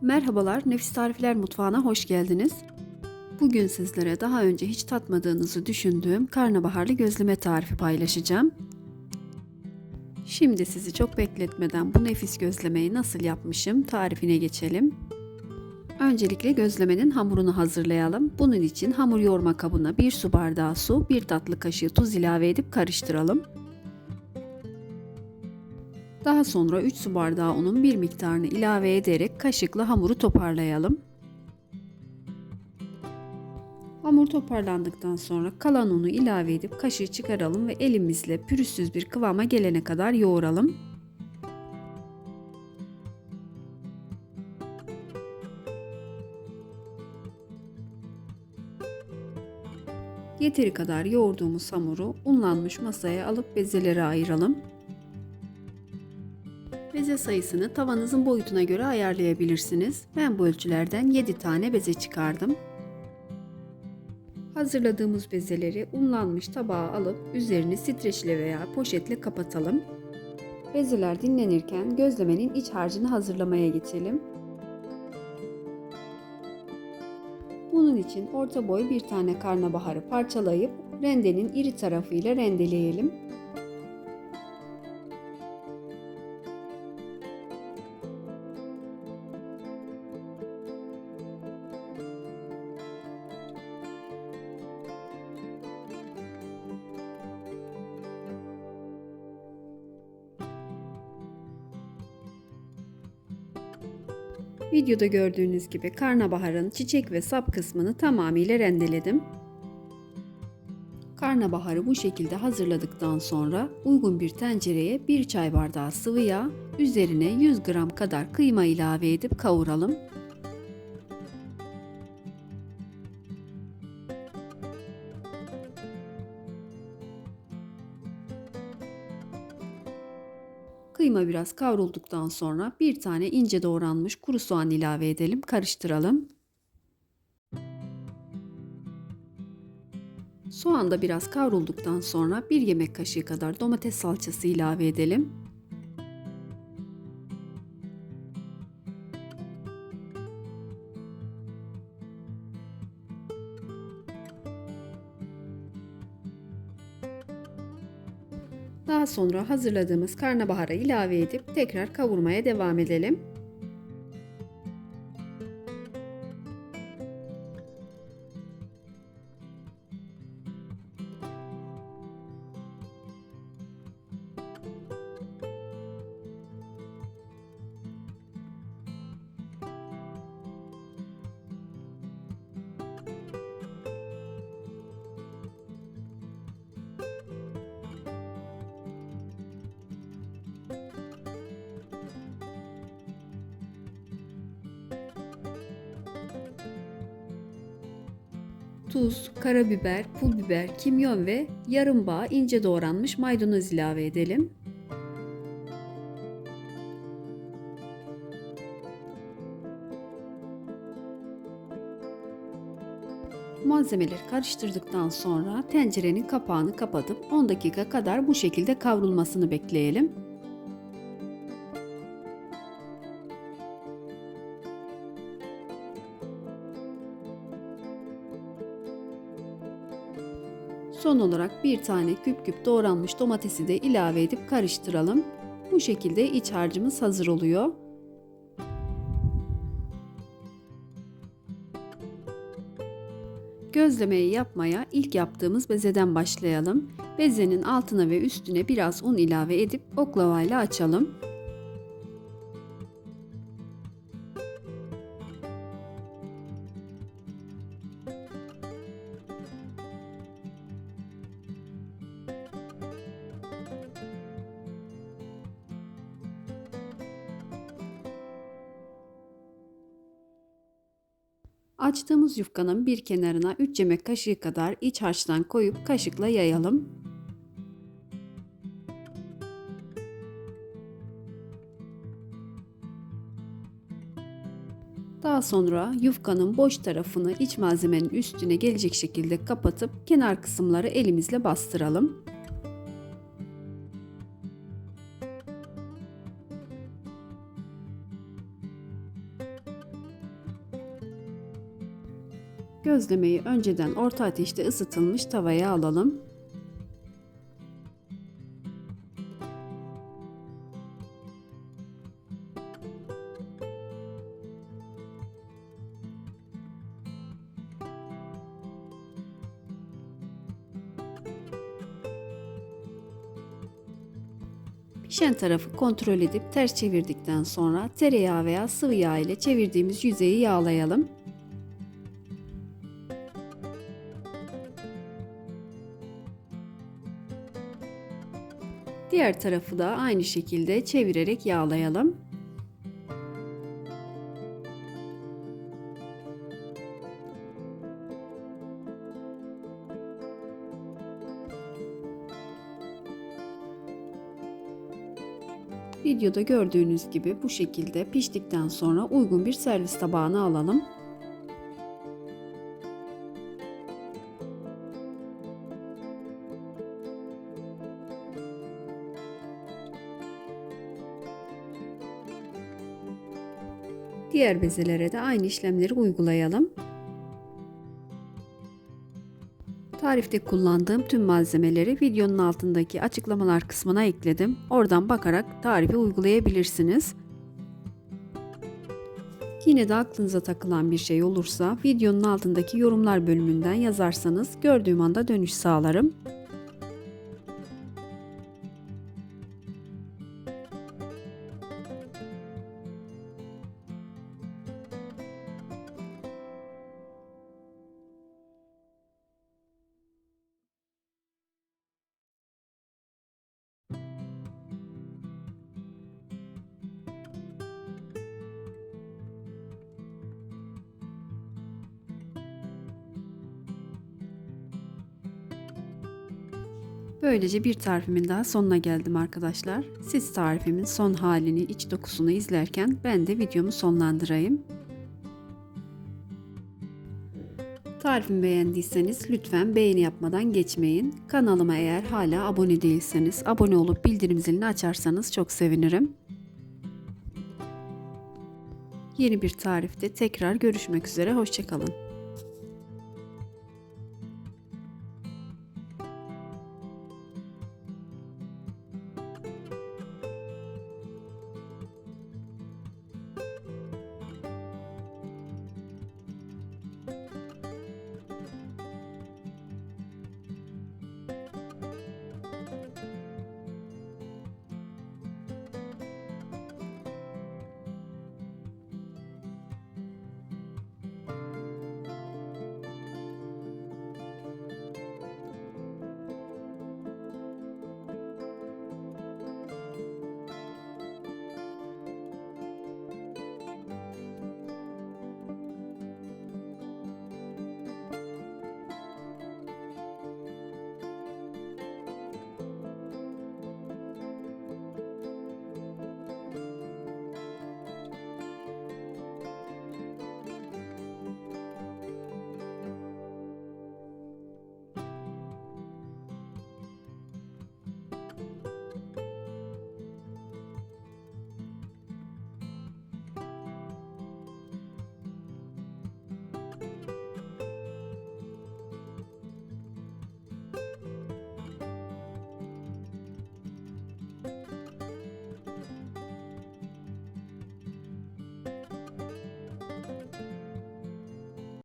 Merhabalar, Nefis Tarifler Mutfağı'na hoş geldiniz. Bugün sizlere daha önce hiç tatmadığınızı düşündüğüm karnabaharlı gözleme tarifi paylaşacağım. Şimdi sizi çok bekletmeden bu nefis gözlemeyi nasıl yapmışım tarifine geçelim. Öncelikle gözlemenin hamurunu hazırlayalım. Bunun için hamur yoğurma kabına 1 su bardağı su, 1 tatlı kaşığı tuz ilave edip karıştıralım. Daha sonra 3 su bardağı unun bir miktarını ilave ederek kaşıkla hamuru toparlayalım. Hamur toparlandıktan sonra kalan unu ilave edip kaşığı çıkaralım ve elimizle pürüzsüz bir kıvama gelene kadar yoğuralım. Yeteri kadar yoğurduğumuz hamuru unlanmış masaya alıp bezelere ayıralım. Beze sayısını tavanızın boyutuna göre ayarlayabilirsiniz. Ben bu ölçülerden 7 tane beze çıkardım. Hazırladığımız bezeleri unlanmış tabağa alıp üzerini streçle veya poşetle kapatalım. Bezeler dinlenirken gözlemenin iç harcını hazırlamaya geçelim. Bunun için orta boy bir tane karnabaharı parçalayıp rendenin iri tarafıyla rendeleyelim. Videoda gördüğünüz gibi karnabaharın çiçek ve sap kısmını tamamıyla rendeledim. Karnabaharı bu şekilde hazırladıktan sonra uygun bir tencereye 1 çay bardağı sıvı yağ, üzerine 100 gram kadar kıyma ilave edip kavuralım. Kıyma biraz kavrulduktan sonra bir tane ince doğranmış kuru soğan ilave edelim, karıştıralım. Soğan da biraz kavrulduktan sonra bir yemek kaşığı kadar domates salçası ilave edelim. Daha sonra hazırladığımız karnabaharı ilave edip tekrar kavurmaya devam edelim. Tuz, karabiber, pul biber, kimyon ve yarım bağ ince doğranmış maydanoz ilave edelim. Malzemeleri karıştırdıktan sonra tencerenin kapağını kapatıp 10 dakika kadar bu şekilde kavrulmasını bekleyelim. Son olarak bir tane küp küp doğranmış domatesi de ilave edip karıştıralım. Bu şekilde iç harcımız hazır oluyor. Gözlemeyi yapmaya ilk yaptığımız bezeden başlayalım. Bezenin altına ve üstüne biraz un ilave edip oklavayla açalım. Açtığımız yufkanın bir kenarına 3 yemek kaşığı kadar iç harçtan koyup kaşıkla yayalım. Daha sonra yufkanın boş tarafını iç malzemenin üstüne gelecek şekilde kapatıp kenar kısımları elimizle bastıralım. Gözlemeyi önceden orta ateşte ısıtılmış tavaya alalım. Pişen tarafı kontrol edip ters çevirdikten sonra tereyağı veya sıvı yağ ile çevirdiğimiz yüzeyi yağlayalım. Diğer tarafı da aynı şekilde çevirerek yağlayalım. Videoda gördüğünüz gibi bu şekilde piştikten sonra uygun bir servis tabağına alalım. Diğer bezelere de aynı işlemleri uygulayalım. Tarifte kullandığım tüm malzemeleri videonun altındaki açıklamalar kısmına ekledim. Oradan bakarak tarifi uygulayabilirsiniz. Yine de aklınıza takılan bir şey olursa videonun altındaki yorumlar bölümünden yazarsanız gördüğüm anda dönüş sağlarım. Böylece bir tarifimin daha sonuna geldim arkadaşlar. Siz tarifimin son halini, iç dokusunu izlerken ben de videomu sonlandırayım. Tarifimi beğendiyseniz lütfen beğeni yapmadan geçmeyin. Kanalıma eğer hala abone değilseniz abone olup bildirim zilini açarsanız çok sevinirim. Yeni bir tarifte tekrar görüşmek üzere, hoşçakalın.